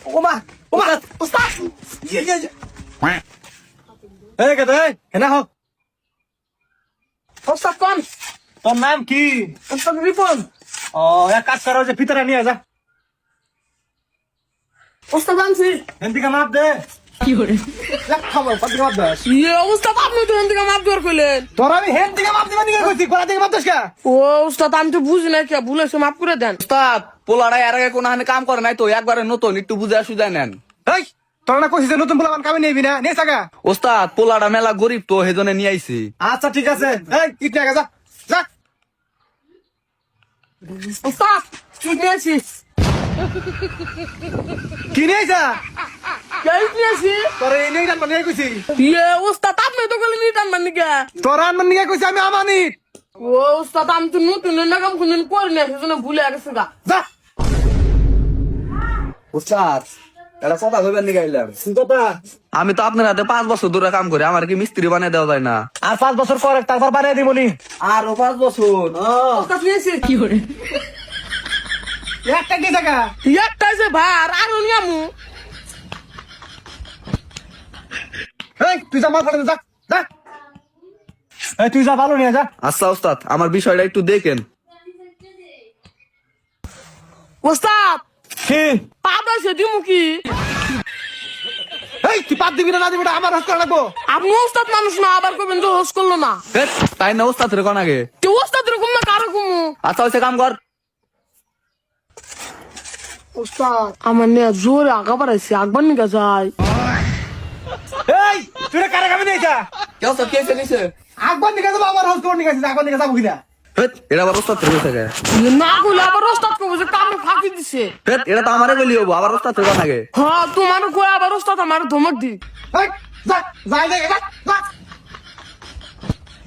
ওমা ওমা উস্তাদ ইয়ে ইয়ে ইয়ে। এই কে তুই হেনা হোক ওস্তাদ কোন? তোর নাম কি? ওস্তাদ রিপন। ও এক কাজ করো যে ভিতরে নিয়ে যা। ওস্তাদ আনছি হেন্দিকে মাপ দে। ইয়ে ওস্তাদ আপনি তো এদিকে মাপ দেওয়ার কইলেন? তোর আমি হেন্দিকে মাপ দিবা দিকে কইছি গোলা দিকে মাপ দিস কা? ও ওস্তাদ আমি তো বুঝি না কে ভুলেছে মাপ করে দেন। উস্তাদ পোলাটা এর আগে কোনো হানে কাম করে নাই তো একবারে নতুন একটু বুঝে সুঝাই নেন। এই না কইছিস নতুন পোলাপান কামে নিবি না নিয়ে থাকা। ওস্তাদ পোলাটা মেলা গরিব তো হেজনে নিয়ে আইছি। আচ্ছা ঠিক আছে। এই যা যা। ওস্তাদ কি নিয়ে তোর এই নিয়ে জানবা নিয়ে কইছি ইয়ে ওস্তাদ আপনি তো গেলে নিটান মানে কে? তোর আনমান নিয়ে কইছি আমি আমানি ও ওস্তাদ আমি তো নতুন নাকাম কোনদিন করি না সেজন্য ভুলে গেছে গা। যা। উস্তাদ এটা কথা নি গাইলাম কথা আমি তো আপনার হাতে পাঁচ বছর ধরে কাম করি আমার কি মিস্ত্রি বানিয়ে দেওয়া যায় না? আর পাঁচ বছর পরে তারপর বানিয়ে দিবনি আরও পাঁচ বছর নিয়েছি কি করে একটা কি টাকা একটা যে ভার আর নিয়ামু। এই তুই যা মাল ফাটে যা যা। এই তুই যা ভালো নিয়ে যা। আচ্ছা ওস্তাদ আমার বিষয়টা একটু দেখেন। ওস্তাদ! কি? পাপ আছে দিমু কি? এই তুই পাপ দিবি না না দিবি না আমার হাত করে রাখব আপনি ওস্তাদ মানুষ না আবার কবেন যে হোস করল না। হেৎ, তাই না ওস্তাদ রে কোন আগে? তো ওস্তাদ এরকম না কারও কমু? আচ্ছা হয়েছে কাম কর। ওস্তাদ আমার নিয়ে জোরে আগা বাড়াইছে আগবার নিকা যায়। এই তুই রে কারে কামে নিয়ে যা। কে ওস্তাদ কে নিছে? আকবার নিয়ে যাব আমার হাত করে নিয়ে গেছিস আকবার নিয়ে যাব কিনা এটা আবার ওস্তাদ রে কইছে কে? ইয়ে না বলে আবার ওস্তাদ কবে যে কামে ফাঁকি দিছে। এটা তো আমারে গলি হব আবার ওস্তাদ কোন আগে হ্যাঁ তোমার কই আবার ওস্তাদ আমার ধমক দি। এই যা যা যা যা।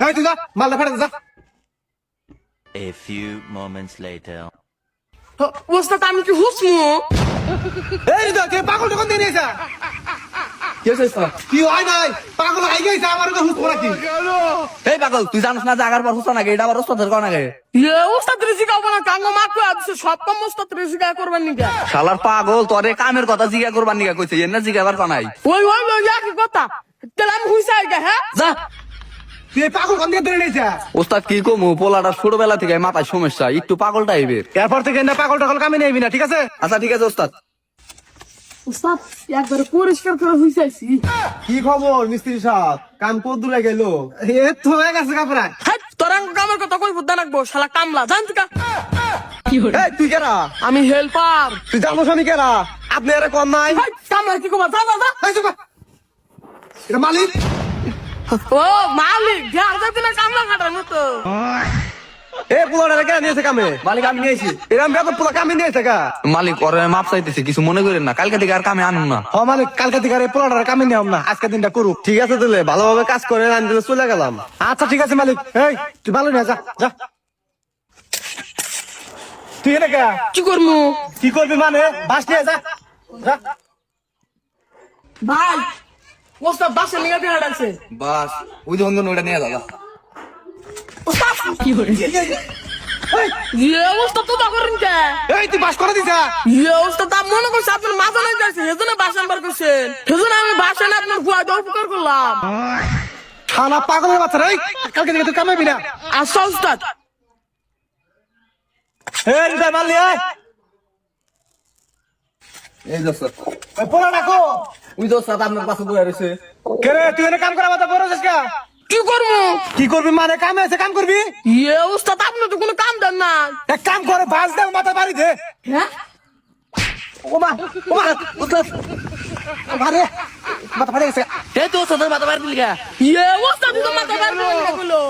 এই তুই যা মালটা ফাটে যা। A few moments later. ওস্তাদ আমি কি হুসমু? এই রে তুই পাগল কোন দিয়ে নিয়ে যা। কি হয়েছে ওস্তাদ? কি হয় নাই? পাগল আই গেছে আমার তো হুস পড়া এই পাগল তুই জানিস না যে আগার পর হুসা নাকি? এটা আবার ওস্তাদ কোন আগে ইয়ে শালার পাগল তোরে কামের কথা জিজ্ঞা করবার নিকা কইছে এনে জিজ্ঞাবার কানাই ওই ওই ওই একই কথা। তাহলে আমি হ্যাঁ যা। ওস্তাদ কি কমু পোলাটা ছোটবেলা থেকে মাথায় সমস্যা একটু পাগল টাইপের এরপর থেকে না পাগল টাগল কামে নিবি না ঠিক আছে? আচ্ছা ঠিক আছে ওস্তাদ। ওস্তাদ একবারে পরিষ্কার করে হুইসাইছি কি খবর মিস্ত্রি সাহেব? কাম কত দূরে গেল? এ তো হয়ে গেছে কাপড়া হ্যাঁ তোরাঙ্গ কামের কথা কই বুদ্ধা রাখব শালা কামলা জানতি কা তুই কেরা? আমি হেল্পার তুই জানো আমি কেরা? আপনি এর কম নাই। কামলা কি কবা যা যা যা। এই এটা মালিক? ও মালিক যাবি না কামলা কাটার মতো। এ পুলাটা কেন নিয়েছে কামে? মালিক আমি নিয়েছি এরম বেতন পুলা কামে নিয়েছে কা মালিক ওরে মাপ চাইতেছি কিছু মনে করেন না। কালকে থেকে আর কামে আনুন না। হ মালিক কালকে থেকে আর পোলাটার কামে নিয়ম না। আজকে দিনটা করুক। ঠিক আছে দিলে ভালোভাবে কাজ করে আমি দিলে চলে গেলাম। আচ্ছা ঠিক আছে মালিক। এই তুই ভালো নিয়ে যা যা। তুই এনে কে? কি করমু কি করবি মানে? বাস নিয়ে যা যা। ভাই ওস্তাদ বাসা নিয়ে দিয়ে হাঁটাচ্ছে বাস ওই অন্য ওটা নিয়ে দাদা ওস্তাদ কি করে এই, ইয়ে ওস্তাদ তো করেন কে এই তুই বাস করে দিছা ইয়ে ওস্তাদ তা মনে করছে আপনার মাথা নাই যাচ্ছে সেজন্য বাসন বার করছেন সেজন্য আমি বাসন আপনার গুয়া দিয়ে উপকার করলাম খানা পাগলের বাচ্চা রে কালকে থেকে তুই কামাবি না আচ্ছা ওস্তাদ এই হৃদয় মারলি এই এই ওই পোলা রাখো ওই যে আপনার পাশে বয়ে রয়েছে কে রে তুই এনে কাম করা বাতা বড় কা কি করব? কি করবি মানে কাম আছে কাম করবি? ইয়ে ওস্তাদ আপনি তো কোনো কাম দেন না। এক কাম করে বাস দে মাথা বাড়ি দে। হ্যাঁ? ওমা ওমা উস্তাদ আরে মাথা ফাটে গেছে। এই তো ওস্তাদের মাথা বাড়ি দিল গা। ইয়ে ওস্তাদ তো মাথা বার করে দিলো